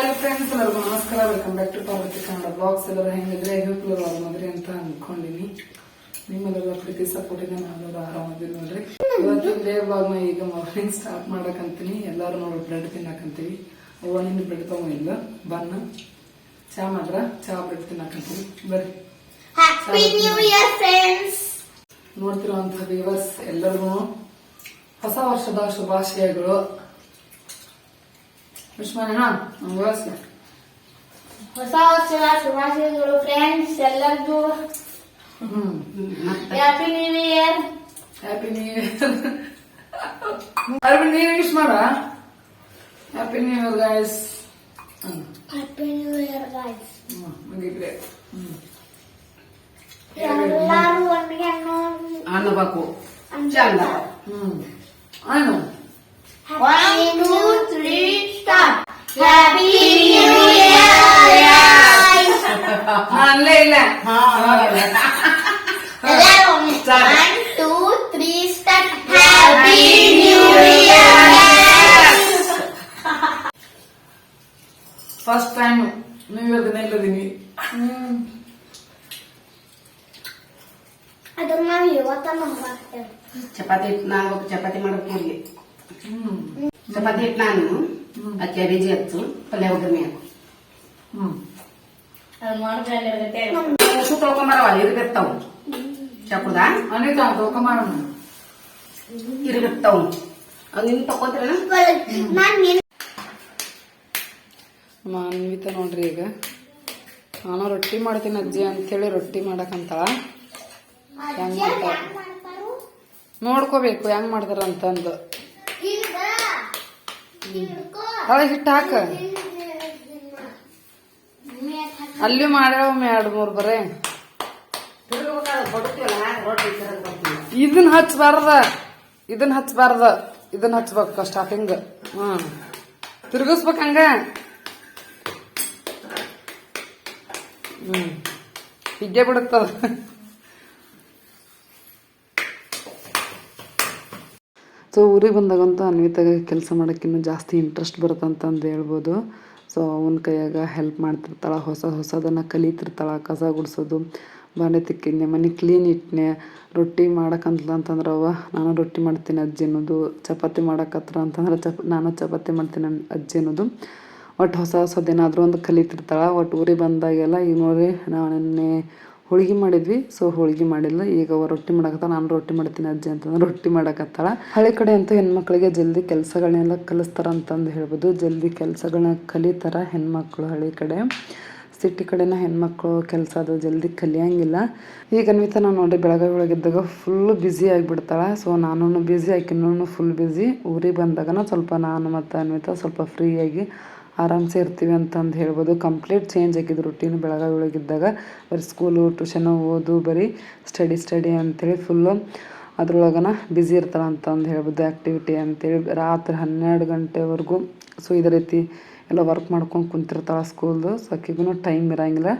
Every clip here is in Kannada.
ಹಲೋ ಫ್ರೆಂಡ್ಸ್ ಎಲ್ಲರಿಗೂ ನಮಸ್ಕಾರ. Welcome back to Parvathi Kannada blogs ಎಲ್ಲರೂ ಹೆಂಗಿದ್ರೆ ಯೂಟ್ಯೂಬ್ ಮದ್ರಿ ಅಂತ ಅನ್ಕೊಂಡಿನಿ. ನಿಮ್ಮೆಲ್ಲರ ಪ್ರೀತಿ ಸಪೋರ್ಟ್ ಇದೆ ನಾನು ಆರಾಮದಿವಿ ನೋಡ್ರಿ. ಇವತ್ತು ಡೇ ಬ್ಲಾಗ್ನ ಈಗ ಮಾರ್ನಿಂಗ್ ಸ್ಟಾರ್ಟ್ ಮಾಡಕಂತೀನಿ. ಎಲ್ಲರೂ ನೋಡಿ ಬ್ರೆಡ್ ತಿನ್ನಕಂತೀವಿ. ನಿನ್ನ ಬ್ರೆಡ್ ತಗೊಂಡಿಲ್ಲ ಬನ್ನ. ಚಾ ಮಾಡ್ರ ಚಾ ಬ್ರೆಡ್ ತಿನ್ನಕಂತೀವಿ. ಬರ್ರಿ. ಹ್ಯಾಪಿ ಇಯರ್ ಫ್ರೆಂಡ್ಸ್ ನೋಡ್ತಿರುವಂತಹ ವ್ಯೂವರ್ಸ್ ಎಲ್ಲರಿಗೂ ಹೊಸ ವರ್ಷದ ಶುಭಾಶಯಗಳು. ವಿಶ್ ಮಾಡೋಣ ನಮ್ಮ ವ್ಯೂವರ್ಸ್ ಹೊಸ ವರ್ಷದ ಶುಭಾಶಯಗಳು ಫ್ರೆಂಡ್ಸ್ ಎಲ್ಲರಿಗೂ. ಹ್ಮ್. Happy new year happy new year happy new year wish ಮಾಡ happy new year guys happy new year guys ಮುಗಿದ್ರೆ hmm ಎಲ್ಲರೂ ಒಟ್ಟಿಗೆ ಅನ್ನಬೇಕು. ಚಂದ. Hmm. ಆಯ್ನು one two three start happy new year ಅಲ್ಲೇ ಇಲ್ಲ ಎಲ್ಲರೂ one two three start happy new year first time new year ದಿನ ಇಲ್ಲದೀನಿ ಅದನ್ನ ನಾವು ಇವತ್ತ ಮಾಡ್ತೇವೆ ಚಪಾತಿ ಹಿಟ್ಟು ನಾನು ಚಪಾತಿ ಮಾಡಬೇಕು ಇಲ್ಲಿ ಹ್ಮ್ ಚಪಾತಿ ಹಿಟ್ಟು ನಾನು ಅಕ್ಕಿ ಬೀಜ ಹಚ್ಚು ಪಲ್ಯ ಒಗ್ಗರಣೆ ಹಾಕು. ಹಸು ತೊಳ್ಕೊಂಬರವ ಇರ್ಗಿರ್ತಾವು. ಚಪುದ ಅನಿತಾ ತೋಕ ಮಾಡೋಣ ಇರ್ಗಿರ್ತಾವು. ನಿನ್ ತಕೊಂತೀರ ಅನ್ವಿತ ನೋಡ್ರಿ ಈಗ. ನಾನು ರೊಟ್ಟಿ ಮಾಡ್ತೀನಿ ಅಜ್ಜಿ ಅಂತೇಳಿ ರೊಟ್ಟಿ ಮಾಡಕಂತಾಳ. ಹೆಂಗ್ ಮಾಡ್ತಾರ ನೋಡ್ಕೋಬೇಕು ಹೆಂಗ್ ಮಾಡ್ತಾರ ಅಂತಂದು ಹಳೆ ಹಿಟ್ಟು ಹಾಕ. ಅಲ್ಲಿ ಮಾಡ್ಯಾವ ಒಮ್ಮೆ ಎರಡು ಮೂರು ಬರೇ. ಇದನ್ನ ಹಚ್ಬಾರ್ದ. ಇದನ್ನ ಹಚ್ಬಾರ್ದ. ಇದನ್ನ ಹಚ್ಬೇಕು ಸ್ಟಾರ್ಟಿಂಗ್ ಹ್ಮ್. ತಿರ್ಗಿಸ್ಬೇಕು ಹಂಗ. ಹ್ಮ್. ಹೀಗೆ ಬಿಡುತ್ತದ. ಸೊ ಊರಿಗೆ ಬಂದಾಗಂತೂ ಅನ್ವಿತಾಗ ಕೆಲಸ ಮಾಡೋಕ್ಕಿನ್ನೂ ಜಾಸ್ತಿ ಇಂಟ್ರೆಸ್ಟ್ ಬರುತ್ತಂತಂದು ಹೇಳ್ಬೋದು. ಸೊ ಅವನ ಕೈಯಾಗ ಹೆಲ್ಪ್ ಮಾಡ್ತಿರ್ತಾಳೆ, ಹೊಸ ಹೊಸದನ್ನು ಕಲಿತಿರ್ತಾಳೆ, ಕಸ ಗುಡಿಸೋದು, ಬಾಂಡೆ ತಿಕ್ಕಿದ್ನೆ, ಮನೆ ಕ್ಲೀನ್ ಇಟ್ಟನೆ ರೊಟ್ಟಿ ಮಾಡೋಕ್ಕಂತಲ್ಲ ಅಂತಂದ್ರೆ ಅವ ನಾನು ರೊಟ್ಟಿ ಮಾಡ್ತೀನಿ ಅಜ್ಜಿ ಅನ್ನೋದು, ಚಪಾತಿ ಮಾಡಕತ್ರ ಅಂತಂದ್ರೆ ಚಪ್, ನಾನು ಚಪಾತಿ ಮಾಡ್ತೀನಿ ಅಜ್ಜಿ ಅನ್ನೋದು. ಒಟ್ಟು ಹೊಸ ಹೊಸದೇನಾದರೂ ಒಂದು ಕಲಿತಿರ್ತಾಳೆ ಒಟ್ಟು ಊರಿಗೆ ಬಂದಾಗೆಲ್ಲ ಈಗ ನೋಡಿ ನಾನು ನಿನ್ನೆ ಹೋಳಿಗೆ ಮಾಡಿದ್ವಿ. ಸೊ ಹೋಳಿಗೆ ಮಾಡಿಲ್ಲ ಈಗ ಅವ ರೊಟ್ಟಿ ಮಾಡಕತ್ತ ನಾನು ರೊಟ್ಟಿ ಮಾಡ್ತೀನಿ ಅಜ್ಜಿ ಅಂತಂದ್ರೆ ರೊಟ್ಟಿ ಮಾಡಕತ್ತಾಳ. ಹಳೆ ಕಡೆ ಅಂತೂ ಹೆಣ್ಮಕ್ಳಿಗೆ ಜಲ್ದಿ ಕೆಲಸಗಳನ್ನೆಲ್ಲ ಕಲಿಸ್ತಾರ ಅಂತಂದು ಹೇಳ್ಬೋದು. ಜಲ್ದಿ ಕೆಲಸಗಳನ್ನ ಕಲಿತಾರ ಹೆಣ್ಮಕ್ಳು ಹಳೆ ಕಡೆ. ಸಿಟಿ ಕಡೆನ ಹೆಣ್ಮಕ್ಳು ಕೆಲಸ ಅದು ಜಲ್ದಿ ಕಲಿಯಂಗಿಲ್ಲ. ಈಗ ಅನ್ವಿತ ನಾನು ನೋಡಿ ಬೆಳಗಾವಿ ಒಳಗಿದ್ದಾಗ ಫುಲ್ ಬ್ಯುಸಿ ಆಗಿಬಿಡ್ತಾಳೆ. ಸೊ ನಾನು ಬ್ಯುಸಿ ಆಕಿನೂ ಫುಲ್ ಬ್ಯುಸಿ ಊರಿಗೆ ಬಂದಾಗನ ಸ್ವಲ್ಪ ನಾನು ಮತ್ತು ಅನ್ವಿತ ಸ್ವಲ್ಪ ಫ್ರೀಯಾಗಿ ಆರಾಮ್ಸೆ ಇರ್ತೀವಿ ಅಂತಂದು ಹೇಳ್ಬೋದು. ಕಂಪ್ಲೀಟ್ ಚೇಂಜ್ ಆಗಿದ್ದು ರುಟೀನ್ ಬೆಳಗಾವಿ ಒಳಗಿದ್ದಾಗ ಬರೀ ಸ್ಕೂಲು ಟ್ಯೂಷನು ಓದು, ಬರೀ ಸ್ಟಡಿ ಸ್ಟಡಿ ಅಂತೇಳಿ ಫುಲ್ಲು ಅದ್ರೊಳಗನ ಬ್ಯುಸಿ ಇರ್ತಾರೆ ಅಂತಂದು ಹೇಳ್ಬೋದು. ಆ್ಯಕ್ಟಿವಿಟಿ ಅಂತೇಳಿ ರಾತ್ರಿ ಹನ್ನೆರಡು ಗಂಟೆವರೆಗೂ ಸೊ ಇದೇ ರೀತಿ ಎಲ್ಲ ವರ್ಕ್ ಮಾಡ್ಕೊಂಡು ಕುಂತಿರ್ತಾಳೆ ಸ್ಕೂಲ್ದು ಸೊ ಆಕಿಗೂ ಟೈಮ್ ಇರಂಗಿಲ್ಲ.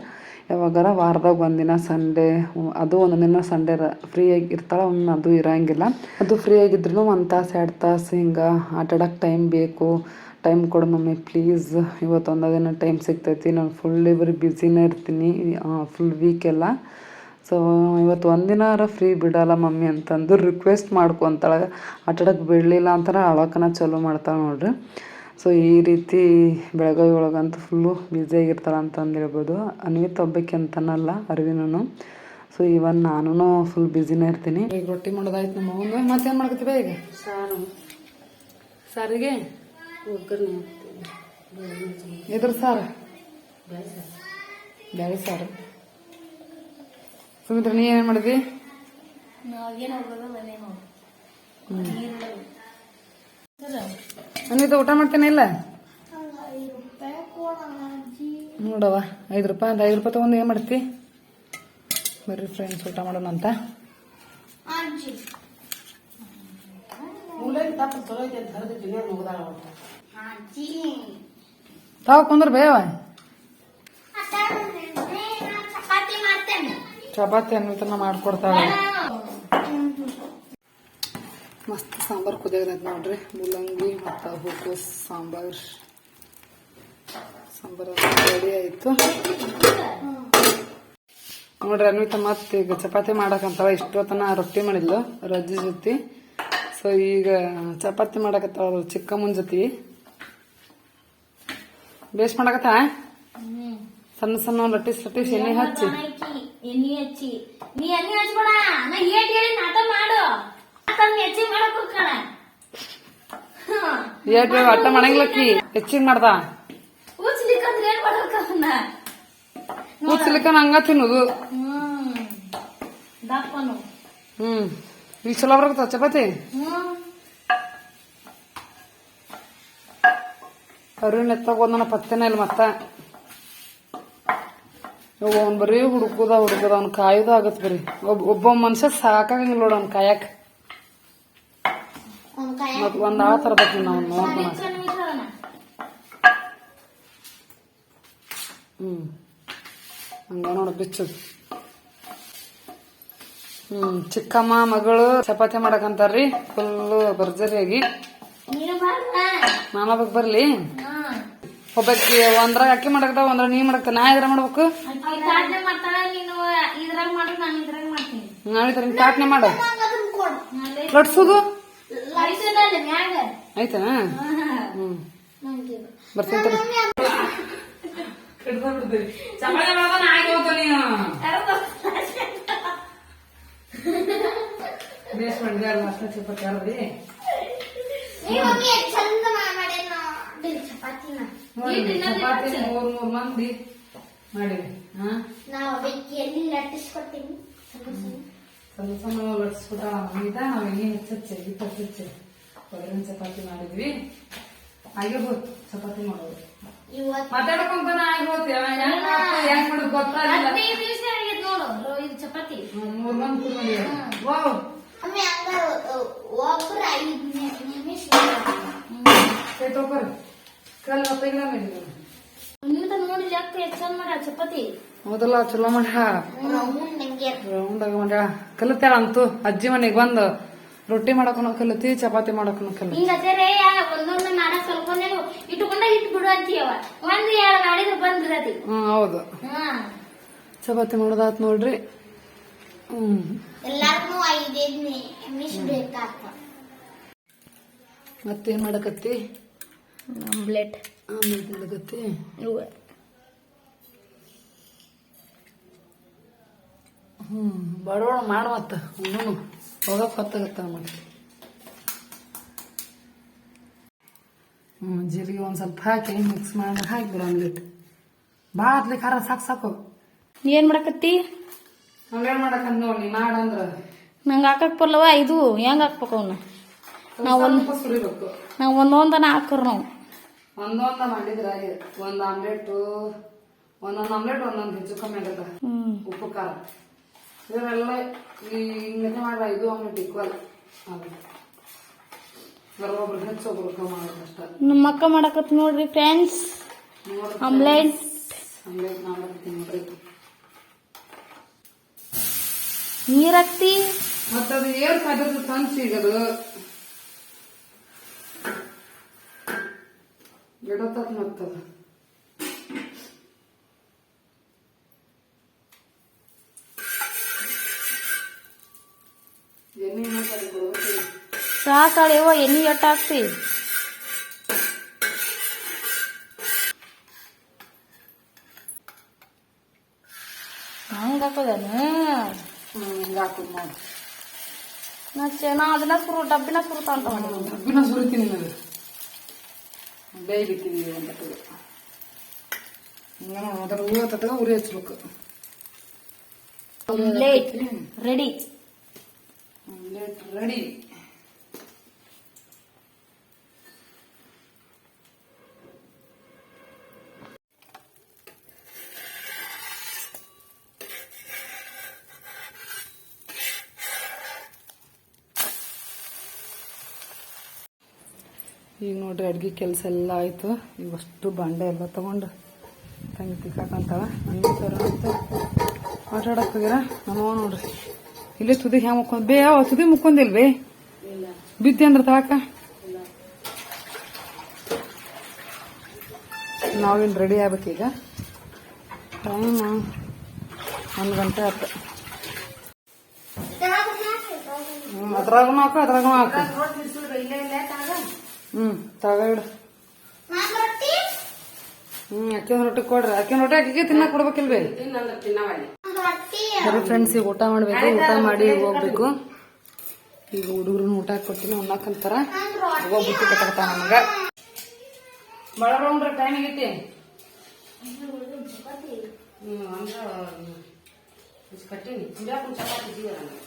ಯಾವಾಗಾರ ವಾರದಾಗ ಒಂದಿನ ಸಂಡೇ ಅದು ಒಂದೊಂದು ದಿನ ಸಂಡೇ ಆಗಿ ಇರ್ತಾಳೆ, ಒಮ್ಮೆ ಅದು ಇರೋಂಗಿಲ್ಲ. ಅದು ಫ್ರೀ ಆಗಿದ್ರು ಒಂದು ತಾಸು, ಎರಡು ತಾಸು ಹಿಂಗೆ ಆಟಾಡೋಕ್ಕೆ ಟೈಮ್ ಬೇಕು. ಟೈಮ್ ಕೊಡು ಮಮ್ಮಿ ಪ್ಲೀಸ್ ಇವತ್ತು ಒಂದೇ ದಿನ ಟೈಮ್ ಸಿಗ್ತೈತಿ. ನಾನು ಫುಲ್ ಇವ್ರಿಗೆ ಬ್ಯುಸಿನೇ ಇರ್ತೀನಿ. ಫುಲ್ ವೀಕೆಲ್ಲ ಸೊ ಇವತ್ತು ಒಂದಿನಾರ ಫ್ರೀ ಬಿಡಲ್ಲ ಮಮ್ಮಿ ಅಂತಂದು ರಿಕ್ವೆಸ್ಟ್ ಮಾಡ್ಕೊತಾಳೆ ಆಟಾಡೋಕ್ಕೆ ಬಿಡಲಿಲ್ಲ ಅಂತಾರೆ ಅಳೋಕನ ಚಾಲೂ ಮಾಡ್ತಾಳೆ ನೋಡ್ರಿ. ಸೊ ಈ ರೀತಿ ಬೆಳಗಾವಿ ಒಳಗಂತೂ ಫುಲ್ಲು ಬ್ಯುಸಿಯಾಗಿರ್ತಾಳೆ ಅಂತಂದು ಹೇಳ್ಬೋದು. ಅನ್ವಿತ್ ಒಬ್ಬಕ್ಕೆ ಅಂತನಲ್ಲ ಅರಿವಿನೂ ಸೊ ಇವನ್ ನಾನು ಫುಲ್ ಬ್ಯುಸಿನೇ ಇರ್ತೀನಿ. ಈಗ ರೊಟ್ಟಿ ಮಾಡೋದಾಯ್ತು ನಮ್ಮ ಮತ್ತೆ ಮತ್ತೇನು ಮಾಡ್ಕೊತೀವಿ ಈಗ? ಸಾರು. ಸಾರಿಗೆ? ಒಗ್ಗರಣೆ ಇದ್ರ ಸಾರು? ಬೇರೆ ಸಾರು. ಸುಮಿತ್ರ ನೀ ಏನೇನು ಮಾಡಿದಿ ನಾವೇನು ಹೋಗೋದು ಮನೆ ಅನ್ವಿತ ಊಟ ಮಾಡ್ತೇನೆ ಇಲ್ಲ? ನೋಡವ ಐದು ರೂಪಾಯಿ ಅಂತ ಐದು ರೂಪಾಯಿ ತೊಗೊಂಡು ಏನು ಮಾಡ್ತಿ? ಬರ್ರಿ ಫ್ರೆಂಡ್ಸ್ ಊಟ ಮಾಡೋಣ ಅಂತ. ಚಲೋ ಐತೆ ತಾವು ಕುಂದ್ರ ಬೇವ ಚಪಾತಿ ಅನ್ನ ಮಾಡ್ಕೊಡ್ತಾಳೆ. ಮಸ್ತ್ ಸಾಂಬಾರ್ ಕುದಿಯೋದೈತೆ ನೋಡ್ರಿ. ಮೂಲಂಗಿ ಮತ್ತು ಹೂಕೋಸ್ ಸಾಂಬಾರ್. ಸಾಂಬಾರ್ ರೆಡಿ ಆಯಿತು. ನೋಡ್ರಿ ಅನ್ವಿತ ಮತ್ತೆ ಈಗ ಚಪಾತಿ ಮಾಡಕಂತಾವ ಇಷ್ಟೊತ್ತನ ರೊಟ್ಟಿ ಮಾಡಿದ್ಲು ರಜ್ಜಿ ಜೊತೆ. ಸೊ ಈಗ ಚಪಾತಿ ಮಾಡಕತ್ತಾವ ಚಿಕ್ಕಮ್ಮನ ಜೊತೆ. ಬೇಸ್ ಮಾಡಕತ್ತ? ಸಣ್ಣ ಸಣ್ಣ ಲಟ್ಟಿಸ್ ಲಟ್ಟಿಸ್ ಎಣ್ಣೆ ಹಚ್ಚಿ. ಎಣ್ಣೆ ಹಚ್ಚಿ. ನೀ ಎಣ್ಣೆ ಹಚ್ಬೇಡ. ನಾ ಏಟ್ ಹೇಳಿ ನಾಟ ಮಾಡು. ತನ್ನ ಹೆಚ್ಚಿಗೆ ಮಾಡಕ್ ಹೋಗ್ಕಣ ಏಟ್ ಅಟ್ಟ ಮಾಡಂಗಿಲ್ಲಕ್ಕಿ ಹೆಚ್ಚಿಗೆ ಮಾಡ್ದ. ಉಚ್ಲಿಕ್ಕಂದ್ರೆ ಏನ್ ಮಾಡ್ಬೇಕ ಅವನ್ನ ಕೂತ್ಲಿಕ್ಕ ಹಂಗ ತಿನ್ನೋದು. ಹ್ಮ್. ದಪ್ಪನು ಹ್ಮ್. ಈಗ ಚಲೋ ಬರಕತ್ತ ಚಪಾತಿ? ಹ್ಮ್. ಅರಿವಿನ ಎತ್ತಾಗೋದನ್ನ ಪತ್ತೆನೇ ಇಲ್ಲ ಮತ್ತ. ಇವಾಗ ಅವ್ನ್ ಬರೀ ಹುಡುಕುದ ಹುಡುಕದ ಅವ್ನ ಕಾಯುದ ಆಗತ್ ಬರಿ. ಒಬ್ಬ ಒಬ್ಬ ಮನುಷ್ಯ ಸಾಕಾಗಂಗಿಲ್ಲ ನೋಡ ಅವ್ನ ಕಾಯಕ್. ಮತ್ತು ಒಂದು ಮತ್ ಒಂದ್ ಆ ತರ ನಾವು ನೋಡ್ತಾನ ಹ್ಞೂ ಹ್ಮ್. ಹಂಗ ನೋಡ ಹ್ಞೂ ಹ್ಮ್ ಚಿಕ್ಕಮ್ಮ ಮಗಳು ಚಪಾತಿ ಮಾಡಕಂತಾರ್ರಿ ಫುಲ್ ಭರ್ಜರಿಯಾಗಿ. ನಾನು ಬರ್ಲಿ? ಹ್ಮ್ ಒಬ್ಬಕ್ಕೆ ಒಂದ್ರಾಗ ಅಕ್ಕಿ ಮಾಡಕತ್ತಾವ ಒಂದ್ರಾಗ ನೀ ಮಾಡಕತ್ತ ನಾ ಇದ್ರ ಮಾಡ್ಬೇಕು? ನಾಳೆ ನೀನು ಇದ್ರಾಗ ಮಾಡು. ಲಟ್ಸುದು? ಆಯ್ತಾ ಹ್ಮ್. ನಂಗೆ ಬರ್ತೀನಿ. ಚಪಾತಿ ಮಾಡೋದನ್ನ ಆಯ್ತು ಹೋಗ್ತಾ ನೀನು. ಬೇಸ್ ಮಾಡಿದೆ ಅಲ್ಲ ಅಷ್ಟೇ ಚಪಾತಿ ಅರ್ದಿ. ನೀವು ಮಮ್ಮಿ ಚಂದ ಮಾಡೇನೋ ಚಪಾತಿನ ನೋಡಿ, ಚಪಾತಿ ಮೂರ್ ಮೂರ್ ಮಂದಿ. ಮಾಡಿವಿ ಹಾ? ನಾವು ಅದಕ್ಕೆ ಎಲ್ಲಿ ಲಟ್ಟಿಸ್ಕೊಡ್ತೀನಿ. ಸಣ್ಣ. ಸಣ್ಣ ಲಟ್ಸ್ಬಿಟ್ಟ ಮಮ್ಮಿದ ನಾವ್ ಎಣ್ಣೆ ಹೆಚ್ಚಚ್ಚೆ ಹಿಟ್ಟು ಹಚ್ಚಚ್ಚೆ. ಒಳ್ಳೆ ಚಪಾತಿ ಮಾಡಿದ್ವಿ? ಆಗಿರ್ಬೋದು ಚಪಾತಿ ಮಾಡೋದು. ಇವತ್ತು ಮಾತಾಡ್ಕೊಂತ ಆಗಿ ಹೋಗ್ತೀವಿ ಹೆಂಗ್ ಮಾಡ್ತೀವಿ, ಹೆಂಗ್ ಮಾಡೋದು ಗೊತ್ತಾಗಿಲ್ಲ ಹದಿನೈದು ನಿಮಿಷ ಆಗೈತೆ ನೋಡು. ರೋ- ಇದು ಚಪಾತಿ. ಹ್ಮ್, ಮೂರ್ ಮಂದಿ ಕೂತ್ಕೊಂಡಿ. ವಾವ್. ಮಮ್ಮಿ ಹಂಗ ಒಬ್ರು ಐದು ನಿಮಿಷ. ಕೈ ತಗೋರಿ ಕಲ್ ನೀವು ನೋಡಿ ಮಾಡ್ಯಾಳ ಚಪಾತಿ. ಮೊದಲ ಚಲೋ ರೌಂಡಾಗ ಕಲಿತಾಳ ಅಂತೂ ಅಜ್ಜಿ ಮನೆಗ್ ಬಂದು. ರೊಟ್ಟಿ ಮಾಡಕ್ಕೂ ಕಲಿತಿ ಚಪಾತಿ ಮಾಡಕ್ಕೂ ಕಲಿತಿ. ಒಂದೊಂದು ಇಟ್ಕೊಂಡ ಇಟ್ಟು ಬಿಡು ಅಂತೀಯವ. ಒಂದು ಎರಡು ಮಾಡಿದ್ರೆ ಬಂದಿರತಿ ಹ್ಮ್ ಹೌದು. ಚಪಾತಿ ಮಾಡೋದಾತ್ ನೋಡ್ರಿ. ಹ್ಮ್. ಎಲ್ಲಾರ್ಗೂ ಐದೈದು ನಿಮಿಷ ಬೇಕಾಗ್ತ ಮತ್ತೇನ್ ಮಾಡಕತ್ತಿ? ಆಮ್ಲೆಟ್. ಆಮೇಲೆ ಮಾಡಕತ್ತಿ ಹ್ಮ್ ಬಡವಳ ಮಾಡ ಮತ್ತ. ಹ್ಞೂ ಹೊತ್ತಾಗತ್ತ ಮತ್ತೆ. ಹ್ಮ್ ಜೀರಿಗೆ ಒಂದ್ ಸ್ವಲ್ಪ ಹಾಕಿ ಮಿಕ್ಸ್ ಮಾಡಿ ಹಾಕ್ಬಿಡು ಆಮ್ಲೆಟ್. ಭಾಳ ಹತ್ಲಿ ಖಾರ ಸಾಕು ಸಾಕು. ಏನು ಮಾಡಕತ್ತಿ? ಹಂಗೇನು ಮಾಡಕ್ ನೋಡಿ ಮಾಡಂದ್ರೆ ನಂಗೆ ಹಾಕಕ್ಕೆ ಬರಲ್ಲವ ಇದು ಹೆಂಗೆ ಹಾಕ್ಬೇಕು ಅವನ್ನ ಸ್ವಲ್ಪ ಸುರಿಬೇಕು ನಾವು ಒಂದೊಂದನ ಹಾಕ್ರು ನಾವು. ಒಂದೊಂದ ಮಾಡಿದ್ರೆ ಒಂದ್ ಆಮ್ಲೆಟ್ ಒಂದೊಂದ್ ಆಮ್ಲೆಟ್ ಒಂದೊಂದ್ ಹೆಚ್ಚು ಕಮ್ಮಿ ಆಗತ್ತ. ಉಪ್ಪು ಖಾರ. ಇವರೆಲ್ಲ ಈ ಹಿಂಗನೆ ಮಾಡ್ರ ಇದು ಆಮ್ಲೆಟ್ ಇಕ್ವಲ್ ಒಬ್ರು ಹೆಚ್ಚು ಒಬ್ರು ಕಮ್ಮಿ ಮಾಡೋದು ಅಷ್ಟ. ನಮ್ಮ ಅಕ್ಕ ಮಾಡಕತ್ ನೋಡ್ರಿ ಫ್ರೆಂಡ್ಸ್ ಆಮ್ಲೆಟ್ ಆಮ್ಲೆಟ್ ಮಾಡ್ತೀನಿ ನೋಡ್ರಿ. ನೀರ್ ಹಾಕ್ತಿ ಮತ್ತದು ಏನ್ ಕದದ್ದು ತಂದು ಸಿಗದು. ಹಾಕಿ ಕೊಡ್ಬೇಕು ಸಾಕಾಳೆವ ಎಣ್ಣೆ ಎಟ್ಟ ಹಾಕ್ತಿ? ಹಂಗ ಹಾಕೋದೇನು? ಹಿಂಗ ಹಾಕೋದ್ ನೋಡಿ. ನಾ ಅದನ್ನ ಸುರು ಡಬ್ಬಿನ ಸುರುತ ಅಂತ ಕಬ್ಬಿನ ಸುರಿತೀನಿ ನಿಮಗೆ ಬೇಯ್ಲಿಕ್ಕಿದೀವಿ ಒಂದು ತಟ್ಟೆಗೆ ಹಿಂಗ ನೋಡಿ ಅದರ ಉರಿ ತಟ್ಟಗ ಉರಿ ಹಚ್ಬೇಕು ಆಮ್ಲೆಟ್ ರೆಡಿ ಆಮ್ಲೆಟ್ ರೆಡಿ ಈಗ ನೋಡ್ರಿ ಅಡ್ಗೆ ಕೆಲಸ ಎಲ್ಲ ಆಯ್ತು. ಈಗ ಅಷ್ಟು ಬಾಂಡೆ ಎಲ್ಲ ತಗೊಂಡು. ತಂಗಿ ತಿಕ್ಕಾಕಂತಾಳ. ಅನ್ನಿಸ್ತಾರ ಅಂತ ಆಟ ಆಡಕ್ ಹೋಗ್ಯಾರ? ನಮ್ಮ ನೋಡ್ರಿ. ಇಲ್ಲೇ ತುದಿ ಹ್ಯಾ ಮುಕ್ಕೊಂಡ್ ಬೇ ಯಾವ ತುದಿ ಮುಕ್ಕೊಂದಿಲ್ ಬೇ ಬಿದ್ದೆ ಅಂದ್ರ ತಾಕ ನಾವಿನ್ನು ರೆಡಿ ಆಗ್ಬೇಕೀಗ ಟೈಮ್ ಒಂದು ಗಂಟೆ ಆಯ್ತು. ಅದ್ರಾಗೂ ಹಾಕು ಅದ್ರಾಗೂ ಹಾಕು. ಹ್ಞೂ ತಗೊಂಡು ಹ್ಞೂ ಅಕ್ಕಿ ರೊಟ್ಟಿ ಕೊಡ್ರಿ. ಅಕ್ಕಿ ರೊಟ್ಟಿ ಅಕ್ಕಿಗೆ ತಿನ್ನಕ್ ಕೊಡ್ಬೇಕಿಲ್ವೇ ಫ್ರೆಂಡ್ಸ್ ಈಗ ಊಟ ಮಾಡ್ಬೇಕು. ಊಟ ಮಾಡಿ ಹೋಗ್ಬೇಕು. ಈಗ ಹುಡುಗರು ಊಟ ಕೊಟ್ಟಿನ ಉಣ್ಣಕಂತಾರ ಹೋಗಿ ಬುತ್ತಿ ಕಟ್ಟಾಕತ್ತಾನ ನಮಗ. ಬಳ ರೌಂಡ್ರಿ ಟೈಮ್ ಆಗೈತಿ? ಹ್ಮ್ ಅಂದ್ರೆ ಕಟ್ಟೀನಿ. ಚಪಾತಿ ಜೀವ ನನಗೆ.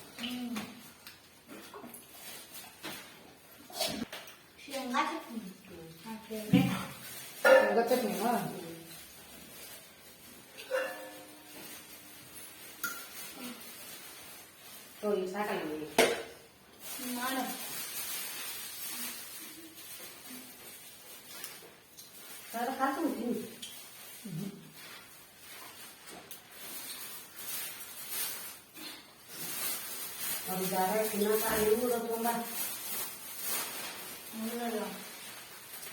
ಚಟ್ನಿನಾ? ಓ, ಈಗ ಸಾಕಲ್ಲ ನಿಮಗೆ ಸರ್ ಹಾಕ್ತೀನಿ ತಿನ್ನಿ ಅದು ದಾರ ತಿನ್ನಕ ಇವು ತುಂಬ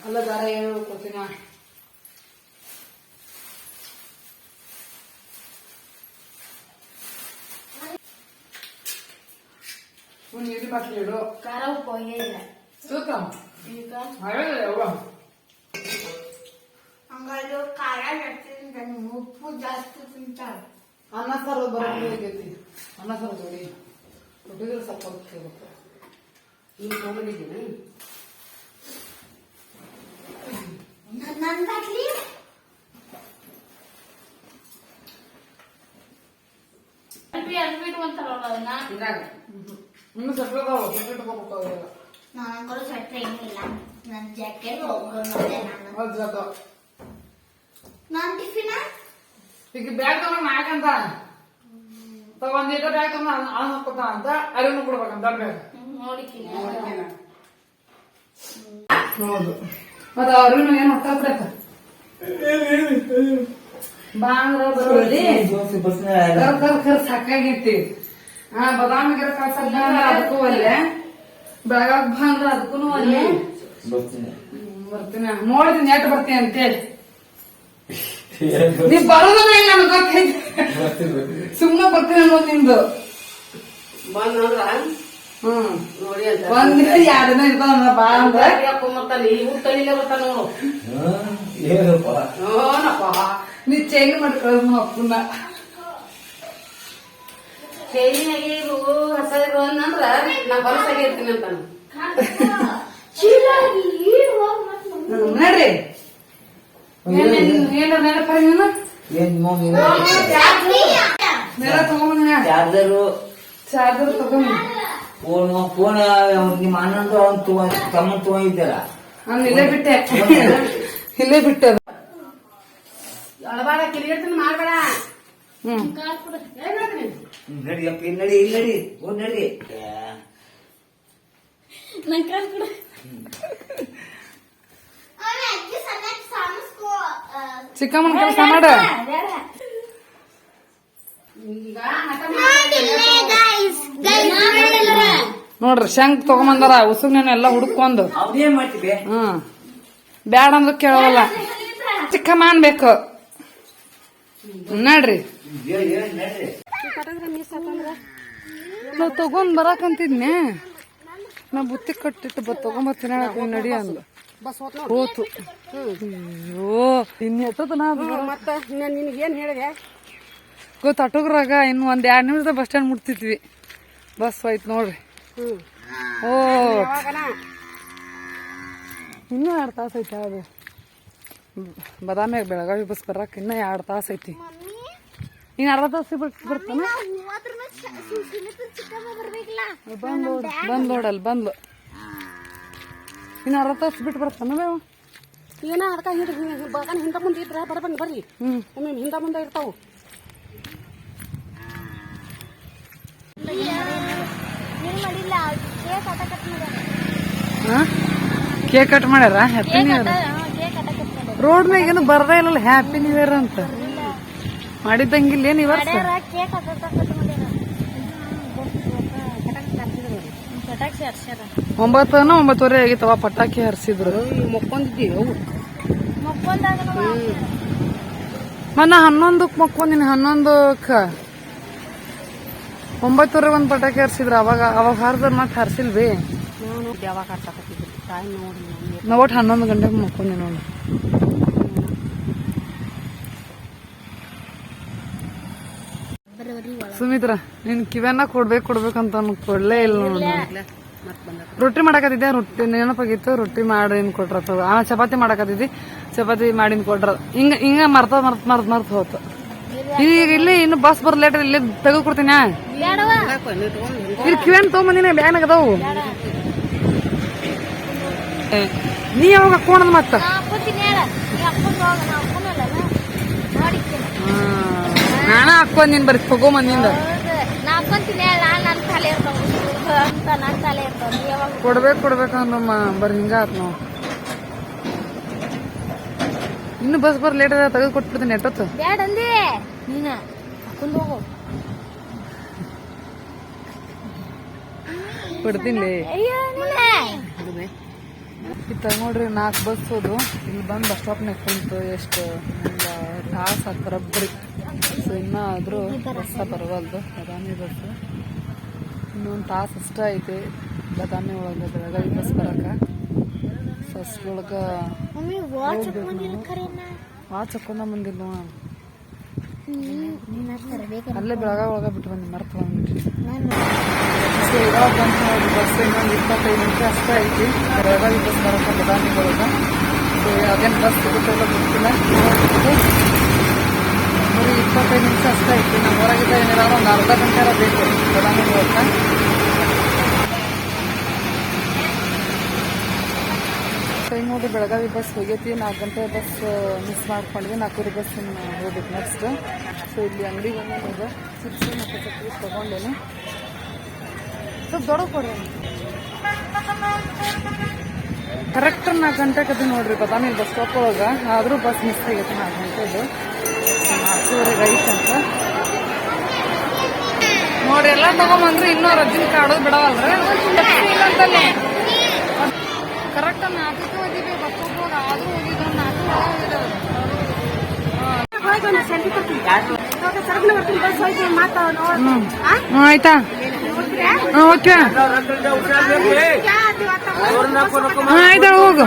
ಅಲ್ಲ ದಾರ ಏನು ಕೊಡ್ತೀನ? ಒಂದು ನೀರು ಬಾಟ್ಲಿ ಇಡು. ಖಾರ ಉಪ್ಪು ಇಲ್ಲ ತೂಕ ಈಗ? ಮಳೆ ಯವ್ವ. ಹಂಗಾದ್ರೆ ಖಾರ ಜಾಸ್ತಿ ತಿಂತಾನೆ ಉಪ್ಪು ಜಾಸ್ತಿ ತಿಂತಾಳೆ ಅನ್ನ ಸಾರು ಬರೋದೈತಿ ಅನ್ನ ಸಾರು ಜೋಡಿ ಹುಡುಗರು ಸ್ವಲ್ಪ ಕೇಳ್ಬೇಕು ನೀನು ತೊಗೊಂಡಿದ್ದೀನಿ ನನ್ ಬಾಟ್ಲಿ ಅಲ್ಬಿ ಅಲ್ಬಿಟ್ಟು ಅಂತಾರಲ್ಲ ಅದನ್ನ. ಇದ್ರಾಗ ಇನ್ನು ಸೆಟ್ಲ್ ಏನಿಲ್ಲ ನನ್ ಜಾಕೆಟ್ ನಾನು. ಅದು ಜಾತ ನಾನು ಟಿಫಿನ ಈಗ ಬ್ಯಾಗ್ ತಗೊಂಡ್ ನಾಯಕಂತ ತಗೊಂಡ್ ಈಗ ಬ್ಯಾಗ್ ತಗೊಂಡ್ ಅವ್ನು ಹಾಕೋತ ಅಂತ ಅರಿವು ಕೊಡ್ಬೇಕಂತ ಬ್ಯಾಗ್ ಹೌದು. ಮತ್ತೆ ಅವ್ರಿಗೂ ಏನು ಹೊತ್ತಾಕ್ಬೇಕು ಬಾ ಅಂದ್ರ ಬರೋದಿ ಕರ್ ಕರ್ ಕರ್ ಸಾಕಾಗೈತಿ. ಹಾ ಬದಾಮಿ ಗಿಡ ಅಂದ್ರ ಅದಕ್ಕೂ ಅಲ್ಲೇ. ಬೆಳಗಾಗ್ ಬಾ ಅಂದ್ರ ಅದಕ್ಕೂ ಅಲ್ಲೇ. ಬರ್ತೀನಿ. ನೋಡಿದ್ ನೆಟ್ ಬರ್ತೀನಿ ಅಂತೇಳಿ. ನೀ ಬರೋದನ್ನ ಇಲ್ಲ ನನಗ್ ಗೊತ್ತೈತಿ. ಸುಮ್ಮನೆ ಬರ್ತೀನಿ. ಅನ್ನೋದು ನಿಂದು ಬಂದ್ರ ಒಂದ್ ದಿನ ಎರಡ್ ದಿನ ಇರ್ತಾನ ಬಾ ಅಂದ್ರ ಬರ್ತಾನೆ ಈ ಊಟಲಿಲ್ಲ ಬರ್ತಾನ ನೋಡು ಏನಪ್ಪ? ಓನಪ್ಪ ನೀ ಚೇಂಜ್ ಮಾಡ್ಕೊಳ್ಳೋದು ಅಪ್ಪನ ಚೈನಾಗೆ ಇರು ಹಸರು ಅಂದ್ರ ನಾ ಬಲಸಾಗಿ ಇರ್ತೀನಿ ಅಂತಾನ. ಹ್ಮ್, ನಡ್ರಿ. ಏನ ನೆನಪ ನೀನು ಏನ್ ಮಮ್ಮಿ ನೆಲ ತಗೊಂಬಂದಿನ ಚಾರ್ಜರು. ಚಾರ್ಜರ್ ತಗೊಂಡ್ ಫೋನ್ ಫೋನ್ ನಿಮ್ಮ ಅಣ್ಣಂದು ಅವ್ನು ತಗೊಂಡ್ ತಮ್ಮ ತೋಯಿದ್ದಾರ ನಾನು ಇಲ್ಲೇ ಬಿಟ್ಟೆ. ಇಲ್ಲೇ ಬಿಟ್ಟೆ. ಕಿರಿಗಿರ್ತೀನಿ ಮಾಡ್ಬೇಡ. ಹ್ಮ್. ಏನ್ ಮಾಡ್ತೀನಿ ನಡಿ ಅಪ್ಪ ಇಲ್ಲಿ ನಡಿ ಇಲ್ಲಿ ನಡಿ. ಓ ನಡಿ. ನನ್ ಕಾಲ್ ಕೊಡು. ಚಿಕ್ಕಮ್ಮನ ಕೆಲಸ ಮಾಡ. ಈಗ ಹಠ. ನೋಡ್ರಿ ಶಂಕ್ ತಗೊಂಬಂದಾರ ಉಸುಗ್ನೇನ ಎಲ್ಲ ಹುಡ್ಕೊಂಡು ಹ್ಮ್. ಬ್ಯಾಡ ಅಂದ್ರ ಕೇಳೋಲ್ಲ ಚಿಕ್ಕಮ್ಮ ಅನ್ಬೇಕು ನಡ್ರಿ ಏ- ಏನ್ ನಡ್ರಿ. ನಾ ತಗೊಂಡ್ ಬರಾಕಂತಿದ್ನೆ. ನಾ ಬುತ್ತಿ ಕಟ್ಟಿಟ್ಟು ಬ ತಗೊಂಬರ್ತೀನಿ ನಡಿ ಅಂದ ಹೋತು. ಅಯ್ಯೋ ಇನ್ ಎತ್ತದ ನಾ ಮತ್ತ ಏನು ಹೇಳಿದೆ? ಗೊತ್ತ ಅಟೋಗ್ರಾಗ ಇನ್ನು ಒಂದ್ ಎರಡ್ ನಿಮಿಷದ ಬಸ್ ಸ್ಟ್ಯಾಂಡ್ ಮುಟ್ತಿದ್ವಿ. ಬಸ್ ಹೋಯ್ತು ನೋಡ್ರಿ ಓ ಇನ್ನೂ ಎರಡು ತಾಸು ಐತಿ ಅದು ಬದಾಮಿಯಾಗ ಬೆಳಗಾವಿ ಬಸ್ ಬರಾಕ ಇನ್ನೂ ಎರಡು ತಾಸು ಐತಿ ಇನ್ನು ಅರ್ಧ ತಾಸು ಬರ್ತಾನ ಬಂದ್ ಬಂದು ಬಂದ್ ನೋಡಲ್ ಬಂದ್ಲು ಇನ್ನು ಅರ್ಧ ತಾಸು ಬಿಟ್ಟು ಬರ್ತಾನ ಬೇವ ಏನ ಅರ್ಧ ಹಿಂದ ಹಿಂದ ಮುಂದೆ ಇದ್ರ ಬರ ಬನ್ನಿ ಬರ್ರಿ ಹ್ಮ್ ಒಮ್ಮೆ ಹಿಂದ ಮುಂದೆ ಇರ್ತಾವು ಕೇಕ್ ಕಟ್ ಮಾಡ್ಯಾರ? ಹ್ಯಾಪಿ ನ್ಯೂ ಇಯರ್ ರೋಡ್ ಮ್ಯಾಗ ಏನು ಬರ್ದೇ ಇಲ್ಲ ಹ್ಯಾಪಿ ನ್ಯೂ ಇಯರ್ ಅಂತ. ಮಾಡಿದ್ದಂಗಿಲ್ಲ ಏನು ಹರ್ಸ್ಯಾರ ಒಂಬತ್ತನ ಒಂಬತ್ತುವರೆ ಆಗಿತ್ತವ ಪಟಾಕಿ ಹರಿಸಿದ್ರು. ಮೊಕ್ಕೊಂದಿದ್ದೀವಿ ಮನ್ನ ಹನ್ನೊಂದಕ್ಕೆ ಮಕ್ಕೊಂದಿನಿ, ಹನ್ನೊಂದಕ್ಕೆ. ಒಂಬತ್ತುವರೆ ಒಂದು ಪಟಾಕಿ ಹರ್ಸಿದ್ರು ಅವಾಗ ಅವಾಗ ಹಾರ್ದ್ರ ಮತ್ತೆ ಹರ್ಸಿಲ್ವಿ? ನಾನು ಯಾವಾಗ ಹಾಕ್ಸಕತ್ತಿದ್ರಿ ಟೈಮ್ ನೋಡಿ ನಾನು ನಾ ಒಟ್ಟು ಹನ್ನೊಂದು ಗಂಟೆಗೆ ಮಕ್ಕೊಂಡೆ ನೋಡಿ. ಸುಮಿತ್ರ ನಿನ್ ಕಿವೆನ್ನ ಕೊಡ್ಬೇಕು ಕೊಡ್ಬೇಕಂತ ಅಂತ ಕೊಡ್ಲೇ ಇಲ್ಲ ನೋಡಿ ರೊಟ್ಟಿ ಮಾಡಕತ್ತಿದ್ದೆ ರೊಟ್ಟಿ ನೆನಪಾಗಿತ್ತು ರೊಟ್ಟಿ ಮಾಡಿನ್ ಕೊಟ್ರ ಆ ಚಪಾತಿ ಮಾಡಕತ್ತಿದ್ದಿ? ಚಪಾತಿ ಮಾಡಿನ್ ಕೊಟ್ರ ಹಿಂಗ ಹಿಂಗ ಮರ್ತ ಮರ್ತ ಮರ್ತ ಮರ್ತ ಹೋತು. ಈಗ ಇಲ್ಲಿ ಇನ್ನು ಬಸ್ ಬರ್ ಲೇಟ್ ಇಲ್ಲಿ ತೆಗೆದು ಕೊಡ್ತೀನಿ. ಇಲ್ಲಿ ಕಿವೇನ್ ತೊಗೊಂಬಂದಿನ ಬ್ಯಾಗ್ ಅದಾವು. ನೀ ಯಾವಾಗ ಕೋಣದ ಮತ್ತ? ನಾನ ಹಾಕೊಂದಿನ್ ಬರೀ ತಗೊಂಬಂದಿಂದ ಕೊಡ್ಬೇಕು ಕೊಡ್ಬೇಕು ಅಂದಮ್ಮ ಬರ್ ಹಿಂಗ ಆತ್ ನಾವು ಇನ್ನು ಬಸ್ ಬರ್ ಲೇಟ್ ಅದ ತೆಗೆದು ಕೊಟ್ಬಿಡ್ತೀನಿ ಎಷ್ಟೊತ್ತು? ಬ್ಯಾಡ ಅಂದಿ. ನೀನ ಹಾಕೊಂಡು ಹೋಗು. ಕೊಡ್ತೀನಿ ಇತ್ತ ನೋಡ್ರಿ ನಾಲ್ಕು ಬಸ್ ಹೋದು ಇಲ್ಲಿ ಬಂದು ಬಸ್ ಸ್ಟಾಪ್ನಾಗ ಕುಂತು ಎಷ್ಟು ತಾಸು ಆತು ಬರೋಬ್ಬರಿ. ಸೊ ಇನ್ನೂ ಆದರೂ ಬಸ್ಸ ಬರವಲ್ದು. ಬದಾಮಿ ಬಸ್ ಇನ್ನೊಂದು ತಾಸು ಅಷ್ಟೇ ಐತಿ. ಬದಾಮಿ ಒಳಗೆ ಬೆಳಗಾವಿ ಬಸ್ ಬರಕ್ಕೆ. ಮಮ್ಮಿ ವಾಚ್ ಹಾಕೊಂಡ ಬಂದಿಲ್ಲ ನೋಡ ಅಲ್ಲೇ ಬೆಳಗಾವ್ ಒಳಗೆ ಬಿಟ್ಟು ಬಂದು ಮರ್ತು ಬಂದ್ಬಿಟ್ರಿ. ಇವಾಗ ನೋಡಿ ಬಸ್ ಇನ್ನೊಂದು ಇಪ್ಪತ್ತೈದು ನಿಮಿಷ ಅಷ್ಟೇ ಐತಿ. ಬೆಳಗಾವಿ ಬಸ್ ಬರಕ್ಕೆ ಬದಾಮಿ ಒಳಗೆ. ಸೊ ಅದೇನು ಬಸ್ ಸಿಗುತ್ತಲ್ಲ ಗೊತ್ತಿಲ್ಲ. ಬರೀ ಇಪ್ಪತ್ತೈದು ನಿಮಿಷ ಅಷ್ಟೇ ಐತಿ. ನಮ್ಮ ಹೊರಗಿದ್ದ ಏನಿಲ್ಲ ಒಂದು ಅರ್ಧ ಗಂಟೆ ಬೇಕು ಬದಾಮಿ ಹೋಗಕ್ಕೆ ನೋಡಿ, ಬೆಳಗಾವಿ ಬಸ್ ಹೋಗೈತಿ. ನಾಲ್ಕು ಗಂಟೆ ಬಸ್ ಮಿಸ್ ಮಾಡ್ಕೊಂಡ್ವಿ. ನಾಲ್ಕೂವರೆ ಬಸ್ ಹೋಗ್ಬೇಕು ನೆಕ್ಸ್ಟ್ ಸೊ ಇಲ್ಲಿ ಅಂಗಡಿ ಬಂದ ಚಿಪ್ಸ್ ಮತ್ತು ಚಕ್ರಿ ತೊಗೊಂಡೇನೆ. ಸ್ವಲ್ಪ ದೊಡ್ಡ ಕೊಡ್ರಿ ಕರೆಕ್ಟ್ ನಾಲ್ಕು ಗಂಟೆಗೆ ಅದು ನೋಡ್ರಿ ಬದಾಮಿ ಬಸ್ ಸ್ಟಾಪ್ ಒಳಗೆ. ಆದರೂ ಬಸ್ ಮಿಸ್ ಆಗೈತೆ ನಾಲ್ಕು ಗಂಟೆದು. ನಾಲ್ಕೂವರೆಗೆ ಅಂತ. ನೋಡಿ ಎಲ್ಲ ತಗೊಂಬಂದ್ರೆ. ಇನ್ನೂ ರಜಿನ ಕಾಡೋದು ಬಿಡವಲ್ರಿ. ಇಲ್ಲಂತಲ್ಲಿ ಕರೆಕ್ಟ್ ನಾಲ್ಕಕ್ಕೆ ಹೋಗಿದ್ವಿ ಬಸ್ ಹೋಗ್ಬೋದು ಆದ್ರೂ ಹೋಗಿದ್ರು ನಾಲ್ಕು ಹ್ಮ್. ಆಯ್ತಾ? ಓಕೆ. ಆಯ್ತಾ ಹೋಗು.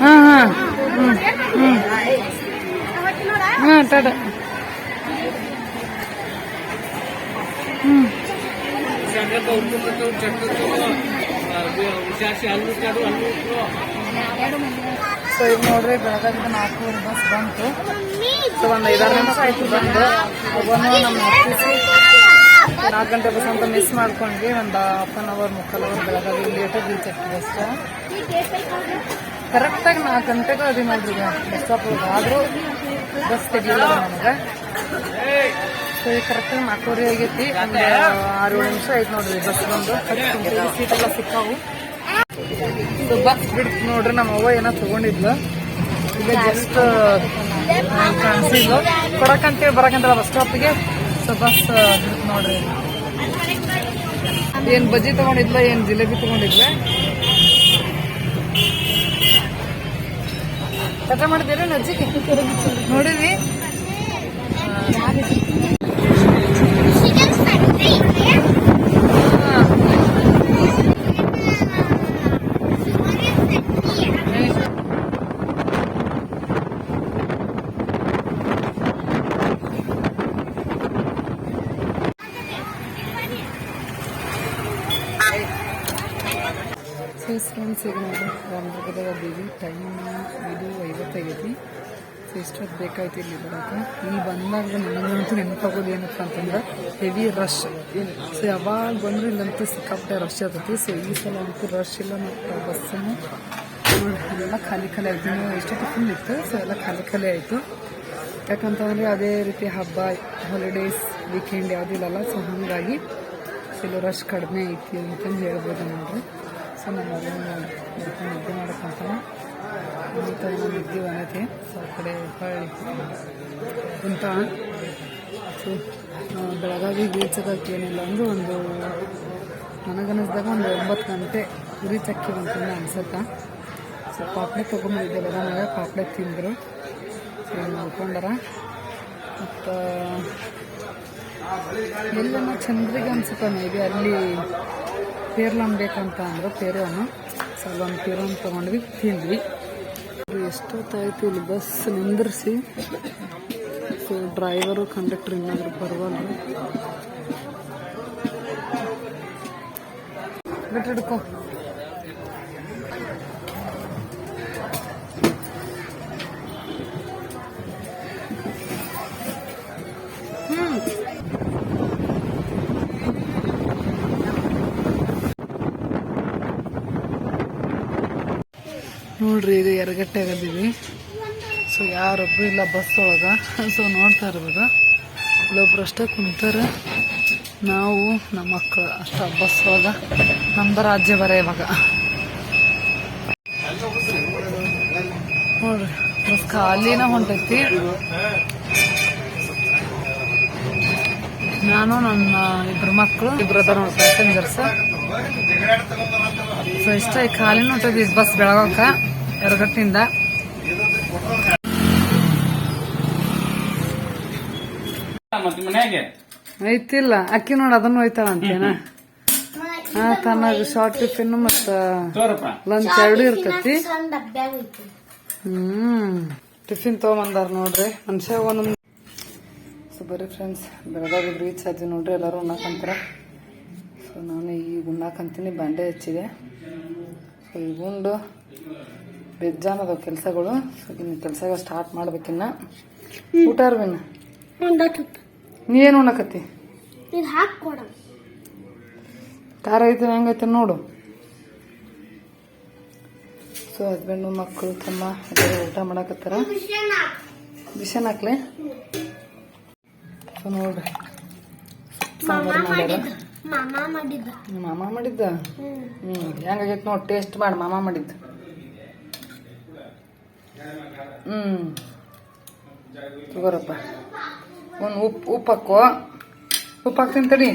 ಹಾ ಹಾ ಹ್ಮ್. ಹಾ ಟಾಟಾ. ಸೊ ಈಗ ನೋಡ್ರಿ ಬೆಳಗಾವಿಂದ ನಾಲ್ಕೂವರೆ ಬಸ್ ಬಂತು. ಸೊ ಒಂದು ಐದಾರು ನಿಮಿಷ ಆಯ್ತು ಬಂದು. ಒಬ್ಬನು ನಮ್ಮ ಆಫೀಸು ನಾಲ್ಕು ಗಂಟೆ ಬಸ್ ಅಂತ ಮಿಸ್ ಮಾಡ್ಕೊಂಡ್ವಿ. ಒಂದು ಹಾಫ್ ಅನ್ ಅವರ್ ಮುಕ್ಕಾಲ್ ಅವರ್ ಬೆಳಗಾವಿ ಲೇಟಾಗಿ ರೀಚ್ ಆಗ್ತದೆ ಬಸ್ ಕರೆಕ್ಟಾಗಿ ನಾಲ್ಕು ಗಂಟೆಗೆ ಅದು ನೋಡ್ರಿ ಬಸ್ ಸ್ಟಾಪ್ ಆದರೂ ಬಸ್ ತೆಗಿಲ್ಲ ನನಗೆ ಸೊ ಕರೆಕ್ಟ್ ನಾಲ್ಕೂವರೆ ಆಗೈತಿ. ಒಂದು ಆರು ನಿಮಿಷ ಆಯ್ತು ನೋಡ್ರಿ ಬಸ್ ಬಂದು. ಸೀಟ್ ಎಲ್ಲ ಸಿಕ್ಕಾವು. ಸೊ ಬಸ್ ಬಿಡ್ತು ನೋಡ್ರಿ, ನಮ್ಮ ಅವ್ವ ಏನೋ ತಗೊಂಡಿದ್ಲು. ಈಗ ಜಸ್ಟ್ ಕಾಣಿಸಿದ್ಲು ಕೊಡಕಂತೇಳಿ ಬರಕಂತಲ್ಲ ಬಸ್ ಸ್ಟಾಪ್ಗೆ ಸೊ ಬಸ್ ಬಿಡ್ತು ನೋಡ್ರಿ. ಏನ್ ಬಜ್ಜಿ ತಗೊಂಡಿದ್ಲ, ಏನ್ ಜಿಲೇಬಿ ತಗೊಂಡಿದ್ಲ? ಕಟ ಮಾಡಿದ್ದೀರ ನಜ್ಜಿಗೆ ನೋಡಿದ್ವಿ ಸೊ ಫ್ರೆಂಡ್ಸ್ ಈಗ ನೋಡಿ ರಾಮದುರ್ಗದಾಗ ಬಂದೀವಿ ಟೈಮ್ ಇದು ಐವತ್ತಾಗೈತಿ ಹೊತ್ತು ಬೇಕಾಯ್ತು ಇಲ್ಲಿ ಬರೋಕೆ? ಇಲ್ಲಿ ಬಂದಾಗ ನನಗಂತೂ ನೆನಪಾಗೋದು ಏನಪ್ಪ ಅಂತಂದ್ರೆ ಹೆವಿ ರಶ್ ಸೊ ಯಾವಾಗ ಬಂದರೂ ಇಲ್ಲಂತೂ ಸಿಕ್ಕಾಪಟ್ಟೆ ರಶ್ ಆಗ್ತೈತಿ ಸೊ ಈ ಸಲ ಅಂತೂ ರಶ್ ಇಲ್ಲ ಮತ್ತು ಬಸ್ಸನ್ನು ಎಲ್ಲ ಖಾಲಿ ಖಾಲಿ ಆಯ್ತು. ಎಷ್ಟೊತ್ತು ಫುಲ್ ಇತ್ತು? ಸೊ ಎಲ್ಲ ಖಾಲಿ ಖಾಲಿ ಆಯಿತು. ಯಾಕಂತಂದರೆ ಅದೇ ರೀತಿ ಹಬ್ಬ ಹಾಲಿಡೇಸ್ ವೀಕೆಂಡ್ ಯಾವುದಿಲ್ಲಲ್ಲ ಸೊ ಹಾಗಾಗಿ ಇಲ್ಲಿ ರಶ್ ಕಡಿಮೆ ಐತಿ ಅಂತಂದು ಹೇಳ್ಬೋದು ನೋಡ್ರಿ ಸೊ ನಮ್ಮ ಅದನ್ನು ನಿದ್ದೆ ನಮ್ಮ ನಿದ್ದೆ ಬಂದೈತಿ ಸೊ, ಆ ಕಡೆ ಕುಂತ ಸೊ ಏನಿಲ್ಲ. ಅಂದ್ರೆ ಒಂದು ನನಗನ್ನಿಸ್ದಾಗ ಒಂದು ಒಂಬತ್ತು ಗಂಟೆ ಉರಿ ಚಕ್ಕಿ ಅಂತಂದು ಅನ್ಸುತ್ತೆ. ಸೊ ಪಾಪ್ಲೆ ತೊಗೊಂಬಂದಿದ್ದೆ ಬದಾನಾಗ ಪಾಪ್ಲೆ ತಿಂದರು. ಸೊ ಈಗ ಮಾಡ್ಕೊಂಡಾರ ಮತ್ತು, ಎಲ್ಲನ ಚಂದ್ರಿಗೆ ಅನ್ಸುತ್ತೆ. ಮೇ ಬಿ ಅಲ್ಲಿ ಪೇರ್ಲಂಬೇಕಂತ ಅಂದ್ರೆ ಅಂದ್ರು ಪೇರುವನ್ನು ಸೊ ಅಲ್ಲೊಂದು ಪೇರುವನ್ನು ತೊಗೊಂಡ್ವಿ, ತಿಂದ್ವಿ. ಎಷ್ಟೊತ್ತಾಯ್ತು ಇಲ್ಲಿ ಬಸ್ ನಿಂದ್ರಿಸಿ. ಸೊ ಡ್ರೈವರು ಕಂಡಕ್ಟರ್ ಏನಾದರೂ ಪರವಾಗಿಲ್ಲ. ಬಿಟ್ಟು ನೋಡ್ರಿ ಈಗ ಎರಗಟ್ಟೆ ಆಗದೀವಿ ಸೊ ಯಾರೊಬ್ಬರು ಇಲ್ಲ ಬಸ್ ಒಳಗ. ಸೊ ನೋಡ್ತಾ ಇರ್ಬೋದು. ಇಲ್ಲೊಬ್ರು ಅಷ್ಟೇ ಕುಂತಾರೆ ನಾವು ನಮ್ಮ ಮಕ್ಕಳು ಅಷ್ಟ ಬಸ್ ಒಳಗ, ನಮ್ಮ ರಾಜ್ಯ ಬರ ಇವಾಗ. ನೋಡ್ರಿ ಬಸ್ ಖಾಲಿನ ಹೊಂಟೈತಿ. ನಾನು, ನನ್ನ ಇಬ್ರು ಮಕ್ಕಳು ಇಬ್ರು ನೋಡ್ತಾ ನೋಡಿ ಪ್ಯಾಸೆಂಜರ್ಸ್ ಸೊ. ಇಷ್ಟ ಖಾಲಿನ ಹೊಂಟೈತಿ ಬಸ್ ಬೆಳಗಾಕ. ಎರಗಟ್ಟಿಂದ ಮನ್ಯಾಗೆ ಐತಿಲ್ಲ ಅಕ್ಕಿ ನೋಡಿ ಅದನ್ನು ಒಯ್ತಾಳ ಅಂತೇನ ಹಾ ತನ್ನಾಗ ಶಾರ್ಟ್ ಟಿಫಿನ್ ಮತ್ತ ತೋರಪ್ಪ. ಲಂಚ್ ಎರಡು ಇರ್ತೈತಿ. ಹ್ಮ್. ಟಿಫಿನ್ ತಗೊಂಬಂದಾರ ನೋಡ್ರಿ. ಮನುಷ್ಯ ಒಂದೊಂದು ಸೊ ಬರ್ರಿ ಫ್ರೆಂಡ್ಸ್ ಬೆಳಗಾವಿ ರೀಚ್ ಆದ್ವಿ ನೋಡ್ರಿ ಎಲ್ಲರೂ ಉಣ್ಣಾಕಂತಾರ. ಸೊ ನಾನು ಈಗ ಉಣ್ಣಾಕಂತೀನಿ ಬಾಂಡೆ ಹಚ್ಚಿದೆ. ಸೊ ಈಗ ಉಂಡು ಬೇಜಾನ್ ಅದಾವ ಕೆಲಸಗಳು ಕೆಲಸ ಸ್ಟಾರ್ಟ್ ಮಾಡ್ಬೇಕಿನ್ನ ಊಟ ಅರ್ವಿನ ನೀ ಏನು ಉಣ್ಣಕತ್ತಿ ಖಾರ ಐತೆ ಹೆಂಗೈತೆ ನೋಡು. ಸೊ ಹಸ್ಬೆಂಡು ಮಕ್ಕಳು ತಮ್ಮ ಎಲ್ಲರೂ ಊಟ ಮಾಡಕತ್ತಾರ. ಬಿಸಿನ್ ಹಾಕ್ಲೆ? ಸೊ ನೋಡ್ರಿ ಸಾಂಬಾರು ಮಾಡ್ಯಾರ? ಮಾಮ ಮಾಡಿದ್ದ. ಹ್ಞೂ ಮಾಮ ಮಾಡಿದ್ದ? ಹ್ಮ್. ಹೆಂಗಾಗೈತೆ ನೋಡಿ ಟೇಸ್ಟ್ ಮಾಡಿ ಮಾಮ ಮಾಡಿದ್ದು. ಹ್ಮ್. ತಗೋರಪ್ಪ. ಒಂದು ಉಪ್ಪು ಉಪ್ಪು ಹಾಕೋ ಉಪ್ಪು ಹಾಕ್ತೀನಿ ತಡಿ.